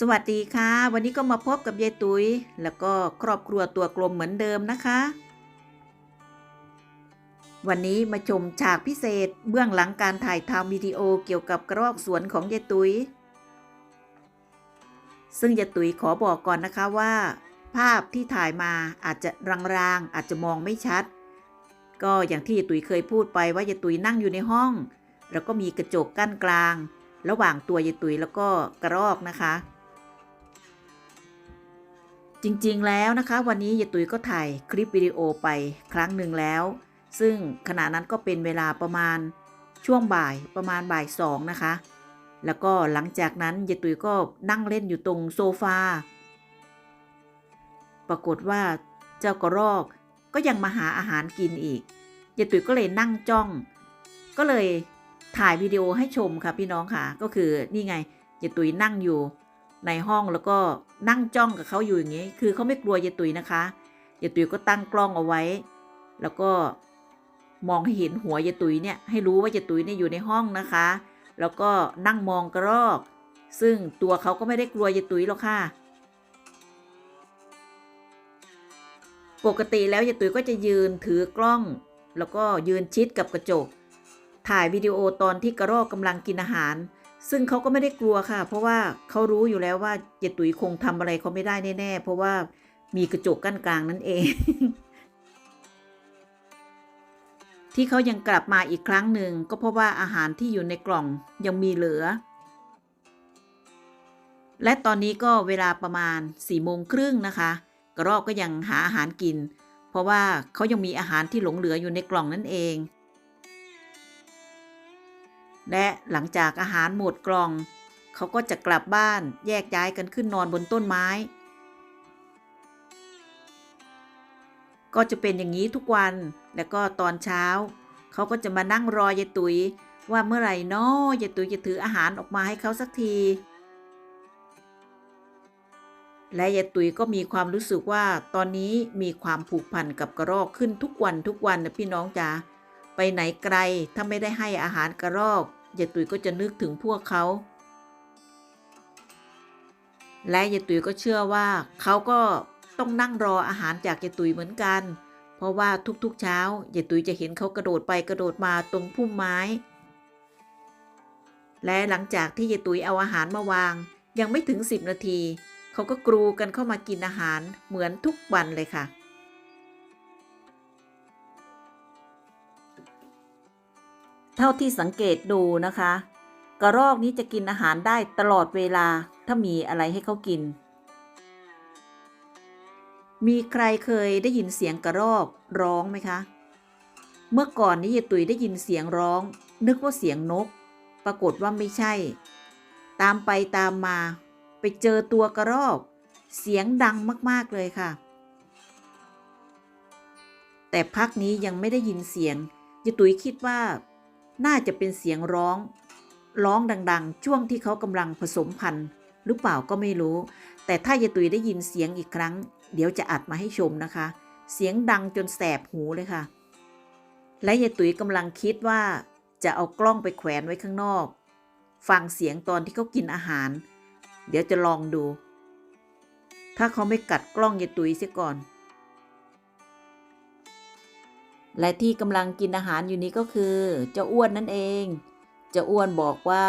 สวัสดีค่ะ วันนี้ก็มาพบกับยายตุย้ย แล้วก็ครอบครัวตัวกลมเหมือนเดิมนะคะ วันนี้มาชมฉากพิเศษเบื้องหลังการถ่ายทำวิดีโอเกี่ยวกับกระรอกสวนของยายตุย้ย ซึ่งยายตุ๋ยขอบอกก่อนนะคะว่า ภาพที่ถ่ายมาอาจจะรางๆอาจจะมองไม่ชัด ก็อย่างที่ยายตุ๋ยเคยพูดไปว่ายายตุ๋ยนั่งอยู่ในห้อง แล้วก็มีกระจกกั้นกลาง ระหว่างตัวยายตุ๋ยแล้วก็กระรอกนะคะ จริงๆแล้วนะคะวันนี้ยายตุยก็ถ่ายคลิปวิดีโอไปครั้งหนึ่งแล้ว ซึ่งขณะนั้นก็เป็นเวลาประมาณช่วงบ่ายประมาณบ่ายสองนะคะ แล้วก็หลังจากนั้นยายตุยก็นั่งเล่นอยู่ตรงโซฟา ปรากฏว่าเจ้ากระรอกก็ยังมาหาอาหารกินอีกยายตุยก็เลยนั่งจ้อง ก็เลยถ่ายวิดีโอให้ชมค่ะพี่น้องค่ะ ก็คือนี่ไงยายตุยนั่งอยู่ ในห้องแล้วก็นั่งจ้องกับเขาอยู่อย่างนี้ คือเขาไม่กลัวยายตุยนะคะยายตุยก็ตั้งกล้องเอาไว้ แล้วก็มองให้เห็นหัวยายตุยเนี่ยให้รู้ว่ายายตุยเนี่ยอยู่ในห้องนะคะ แล้วก็นั่งมองกระรอก ซึ่งตัวเขาก็ไม่ได้กลัวยายตุยหรอกค่ะ ปกติแล้วยายตุยก็จะยืนถือกล้อง แล้วก็ยืนชิดกับกระจก ถ่ายวิดีโอตอนที่กระรอกกำลังกินอาหาร ซึ่งเขาก็ไม่ได้กลัวค่ะ เพราะว่าเขารู้อยู่แล้วว่าเจตุ๋ยคงทำอะไรเขาไม่ได้แน่ๆ เพราะว่ามีกระจกกั้นกลางนั่นเอง ที่เขายังกลับมาอีกครั้งหนึ่งก็เพราะว่าอาหารที่อยู่ในกล่องยังมีเหลือ และตอนนี้ก็เวลาประมาณ4ี่โมงครึ่งนะคะ กระรอกก็ยังหาอาหารกิน เพราะว่าเขายังมีอาหารที่หลงเหลืออยู่ในกล่องนั่นเอง และหลังจากอาหารหมดกล่อง เขาก็จะกลับบ้านแยกย้ายกันขึ้นนอนบนต้นไม้ ก็จะเป็นอย่างนี้ทุกวันแล้วก็ตอนเช้า เขาก็จะมานั่งรอยายตุยว่าเมื่อไหร่นาะยายตุยจะถืออาหารออกมาให้เขาสักที และยายตุยก็มีความรู้สึกว่าตอนนี้มีความผูกพันกับกระรอกขึ้นทุกวันทุกวันนะพี่น้องจ๋าไปไหนไกลถ้าไม่ได้ให้อาหารกระรอก ยายตุยก็จะนึกถึงพวกเขา และยายตุยก็เชื่อว่าเขาก็ต้องนั่งรออาหารจากยายตุยเหมือนกัน เพราะว่าทุกๆเช้ายายตุยจะเห็นเขากระโดดไปกระโดดมาตรงพุ่มไม้ และหลังจากที่ยายตุยเอาอาหารมาวาง ยังไม่ถึง 10 นาที เขาก็กรูกันเข้ามากินอาหารเหมือนทุกวันเลยค่ะ เท่าที่สังเกตดูนะคะ กระรอกนี้จะกินอาหารได้ตลอดเวลาถ้ามีอะไรให้เขากิน มีใครเคยได้ยินเสียงกระรอกร้องไหมคะ เมื่อก่อนนี้ยายตุยได้ยินเสียงร้อง นึกว่าเสียงนก ปรากฏว่าไม่ใช่ ตามไปตามมา ไปเจอตัวกระรอก เสียงดังมากๆเลยค่ะ แต่พักนี้ยังไม่ได้ยินเสียงยายตุยคิดว่า น่าจะเป็นเสียงร้อง ร้องดัง ๆ ช่วงที่เขากำลังผสมพันธุ์หรือเปล่าก็ไม่รู้ แต่ถ้ายายตุยได้ยินเสียงอีกครั้ง เดี๋ยวจะอัดมาให้ชมนะคะ เสียงดังจนแสบหูเลยค่ะ และยายตุยกำลังคิดว่า จะเอากล้องไปแขวนไว้ข้างนอก ฟังเสียงตอนที่เขากินอาหาร เดี๋ยวจะลองดู ถ้าเขาไม่กัดกล้องยายตุยเสียก่อน และที่กำลังกินอาหารอยู่นี้ก็คือเจ้าอ้วนนั่นเอง เจ้าอ้วนบอกว่า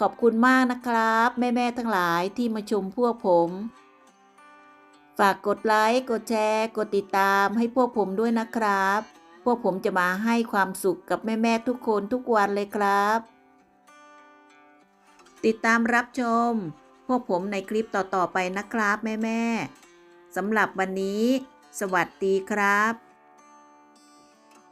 ขอบคุณมากนะครับ แม่ๆทั้งหลายที่มาชมพวกผม ฝากกดไลค์กดแชร์กดติดตามให้พวกผมด้วยนะครับ พวกผมจะมาให้ความสุขกับแม่ๆทุกคนทุกวันเลยครับ ติดตามรับชม พวกผมในคลิปต่อๆไปนะครับ แม่ๆสำหรับวันนี้ สวัสดีครับ